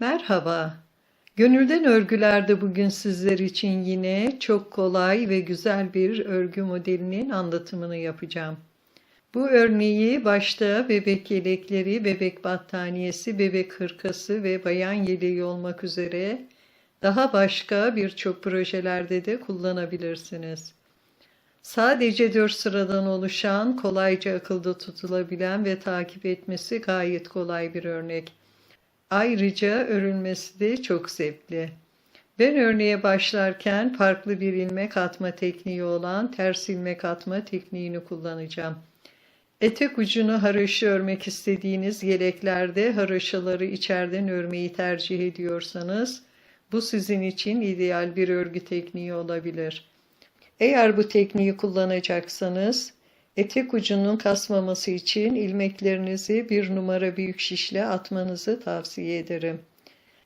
Merhaba. Gönülden örgülerde bugün sizler için yine çok kolay ve güzel bir örgü modelinin anlatımını yapacağım. Bu örneği başta bebek yelekleri, bebek battaniyesi, bebek hırkası ve bayan yeleği olmak üzere daha başka birçok projelerde de kullanabilirsiniz. Sadece dört sıradan oluşan, kolayca akılda tutulabilen ve takip etmesi gayet kolay bir örnek. Ayrıca örülmesi de çok zevkli. Ben örneğe başlarken farklı bir ilmek atma tekniği olan ters ilmek atma tekniğini kullanacağım. Etek ucunu haroşa örmek istediğiniz yeleklerde haroşaları içeriden örmeyi tercih ediyorsanız bu sizin için ideal bir örgü tekniği olabilir. Eğer bu tekniği kullanacaksanız etek ucunun kasmaması için ilmeklerinizi bir numara büyük şişle atmanızı tavsiye ederim.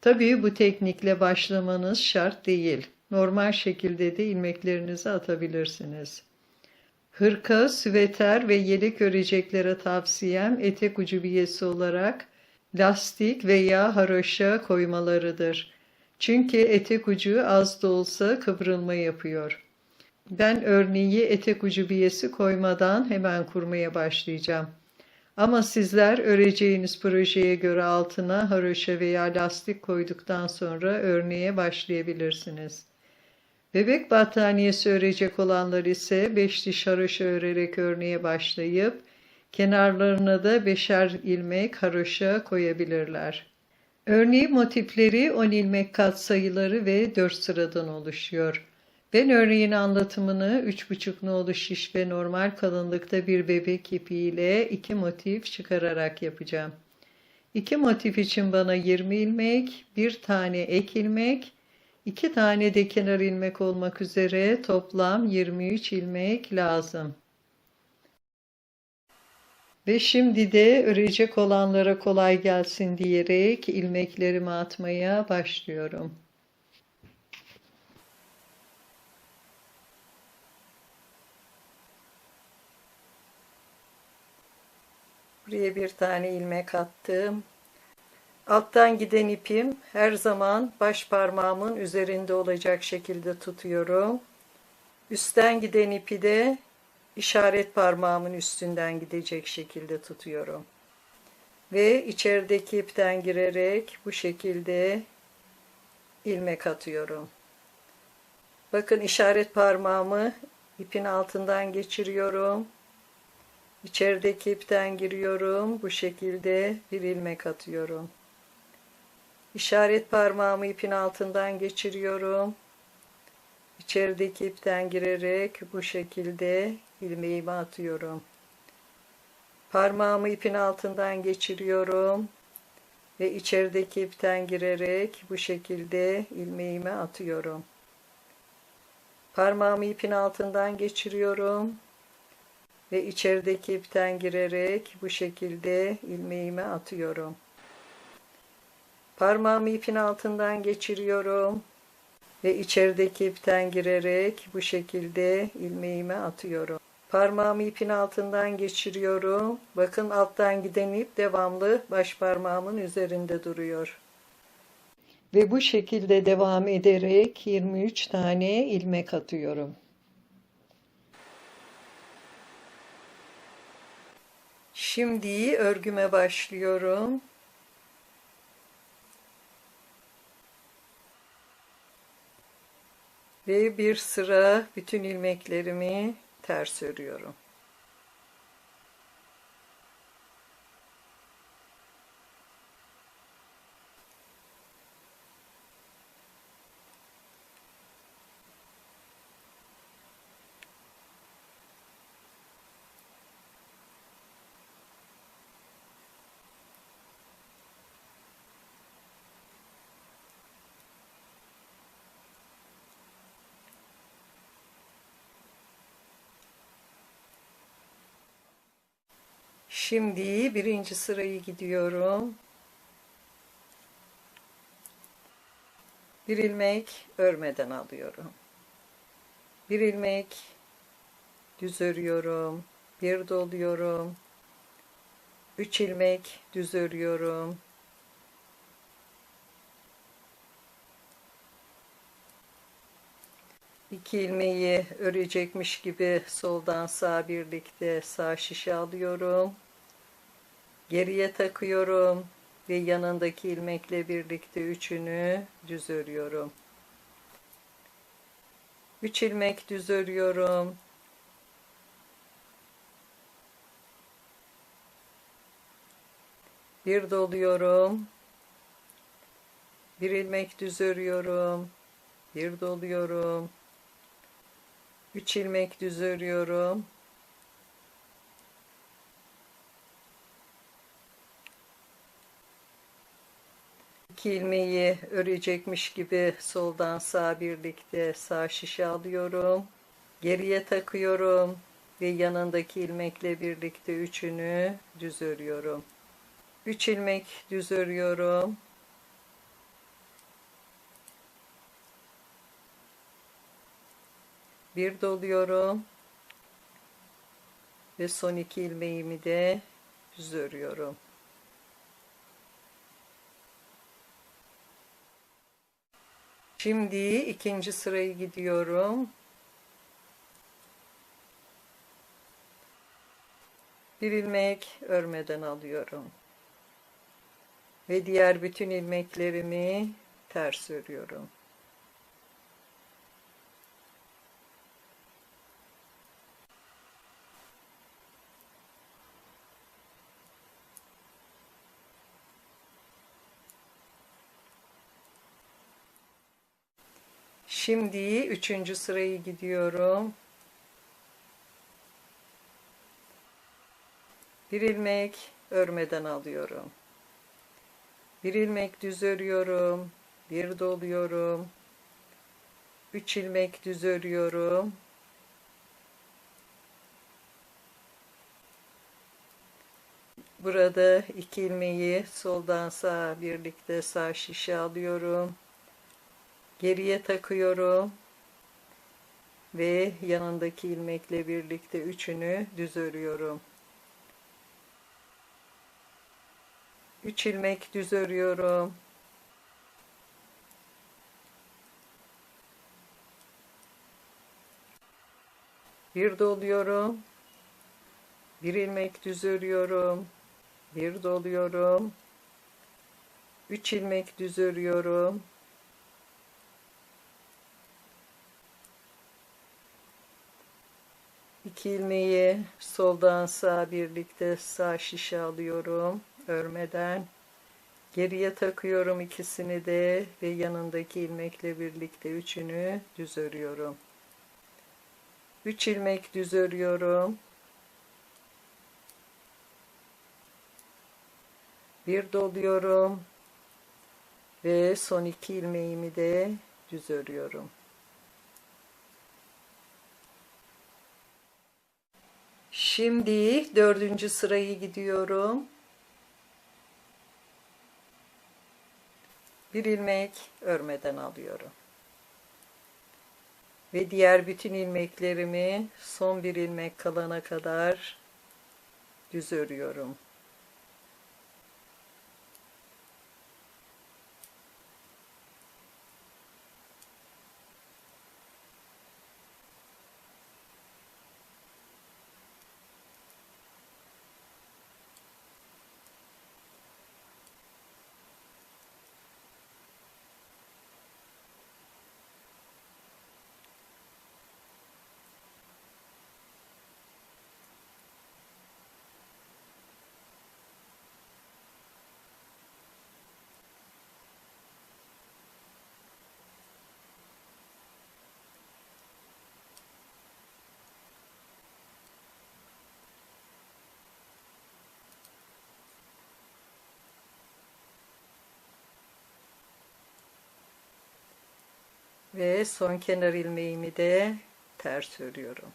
Tabii bu teknikle başlamanız şart değil. Normal şekilde de ilmeklerinizi atabilirsiniz. Hırka, süveter ve yelek öreceklere tavsiyem etek ucu biyesi olarak lastik veya haroşa koymalarıdır. Çünkü etek ucu az da olsa kıvrılma yapıyor. Ben örneği etek ucu biyesi koymadan hemen kurmaya başlayacağım. Ama sizler öreceğiniz projeye göre altına haroşa veya lastik koyduktan sonra örneğe başlayabilirsiniz. Bebek battaniyesi örecek olanlar ise 5 diş haroşa örerek örneğe başlayıp kenarlarına da beşer ilmek haroşa koyabilirler. Örneğin motifleri 10 ilmek katsayıları ve 4 sıradan oluşuyor. Ben örneğin anlatımını 3,5 nolu şiş ve normal kalınlıkta bir bebek ipiyle iki motif çıkararak yapacağım. İki motif için bana 20 ilmek, bir tane ek ilmek, iki tane de kenar ilmek olmak üzere toplam 23 ilmek lazım. Ve şimdi de örecek olanlara kolay gelsin diyerek ilmeklerimi atmaya başlıyorum. Buraya bir tane ilmek attım. Alttan giden ipim her zaman baş parmağımın üzerinde olacak şekilde tutuyorum. Üstten giden ipi de işaret parmağımın üstünden gidecek şekilde tutuyorum. Ve içerideki ipten girerek bu şekilde ilmek atıyorum. Bakın işaret parmağımı ipin altından geçiriyorum. İçerideki ipten giriyorum. Bu şekilde bir ilmek atıyorum. İşaret parmağımı ipin altından geçiriyorum. İçerideki ipten girerek bu şekilde ilmeğimi atıyorum. Parmağımı ipin altından geçiriyorum ve içerideki ipten girerek bu şekilde ilmeğimi atıyorum. Parmağımı ipin altından geçiriyorum ve içerideki ipten girerek bu şekilde ilmeğimi atıyorum. Parmağımı ipin altından geçiriyorum ve içerideki ipten girerek bu şekilde ilmeğimi atıyorum. Parmağımı ipin altından geçiriyorum. Bakın alttan giden ip devamlı baş parmağımın üzerinde duruyor. Ve bu şekilde devam ederek 23 tane ilmek atıyorum. Şimdi örgüme başlıyorum. Ve bir sıra bütün ilmeklerimi ters örüyorum. Şimdi birinci sırayı gidiyorum. Bir ilmek örmeden alıyorum. Bir ilmek düz örüyorum. Bir doluyorum. 3 ilmek düz örüyorum. İki ilmeği örecekmiş gibi soldan sağa birlikte sağ şişe alıyorum. Geriye takıyorum ve yanındaki ilmekle birlikte üçünü düz örüyorum. Üç ilmek düz örüyorum. Bir doluyorum. Bir ilmek düz örüyorum. Bir doluyorum. Üç ilmek düz örüyorum. İki ilmeği örecekmiş gibi soldan sağa birlikte sağ şişe alıyorum. Geriye takıyorum ve yanındaki ilmekle birlikte üçünü düz örüyorum. Üç ilmek düz örüyorum. Bir doluyorum. Ve son iki ilmeğimi de düz örüyorum. Şimdi ikinci sırayı gidiyorum. Bir ilmek örmeden alıyorum. Ve diğer bütün ilmeklerimi ters örüyorum. Şimdi üçüncü sırayı gidiyorum. Bir ilmek örmeden alıyorum. Bir ilmek düz örüyorum. Bir doluyorum. Üç ilmek düz örüyorum. Burada iki ilmeği soldan sağa birlikte sağ şişe alıyorum. Geriye takıyorum. Ve yanındaki ilmekle birlikte üçünü düz örüyorum. 3 ilmek düz örüyorum. Bir doluyorum. Bir ilmek düz örüyorum. Bir doluyorum. 3 ilmek düz örüyorum. İlmeği soldan sağa birlikte sağ şişe alıyorum örmeden. Geriye takıyorum ikisini de ve yanındaki ilmekle birlikte üçünü düz örüyorum. Üç ilmek düz örüyorum. Bir doluyorum ve son iki ilmeğimi de düz örüyorum. Şimdi dördüncü sırayı gidiyorum. bir ilmek örmeden alıyorum. Ve diğer bütün ilmeklerimi son bir ilmek kalana kadar düz örüyorum. Ve son kenar ilmeğimi de ters örüyorum.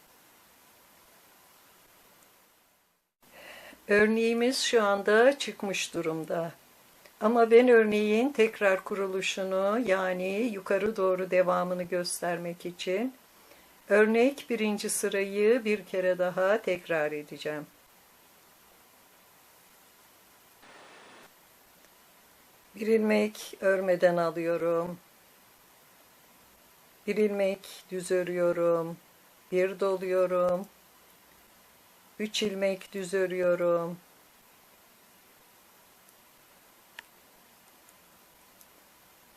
Örneğimiz şu anda çıkmış durumda. Ama ben örneğin tekrar kuruluşunu yani yukarı doğru devamını göstermek için örnek birinci sırayı bir kere daha tekrar edeceğim. Bir ilmek örmeden alıyorum Bir ilmek düz örüyorum. Bir doluyorum. Üç ilmek düz örüyorum.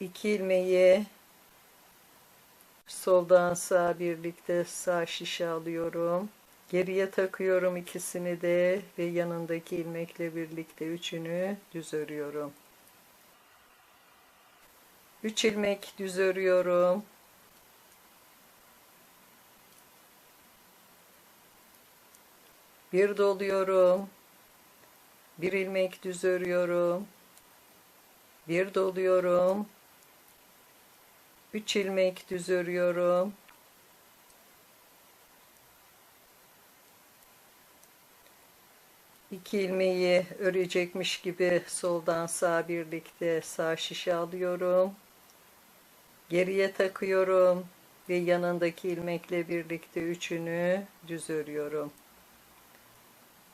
İki ilmeği soldan sağa birlikte sağ şişe alıyorum. Geriye takıyorum ikisini de ve yanındaki ilmekle birlikte üçünü düz örüyorum. 3 ilmek düz örüyorum. Bir doluyorum. Bir ilmek düz örüyorum. Bir doluyorum. 3 ilmek düz örüyorum. İki ilmeği örecekmiş gibi soldan sağa birlikte sağ şişe alıyorum. Geriye takıyorum ve yanındaki ilmekle birlikte üçünü düz örüyorum.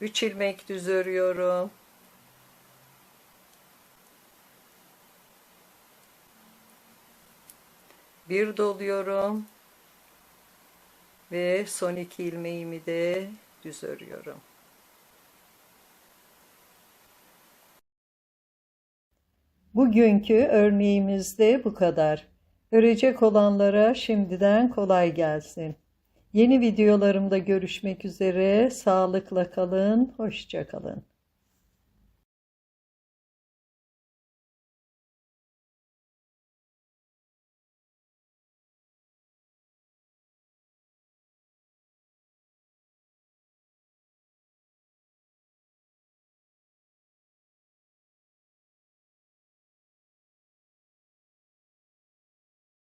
Üç ilmek düz örüyorum. Bir doluyorum ve son iki ilmeğimi de düz örüyorum. Bugünkü örneğimizde bu kadar. Örecek olanlara şimdiden kolay gelsin. Yeni videolarımda görüşmek üzere. Sağlıkla kalın, hoşça kalın.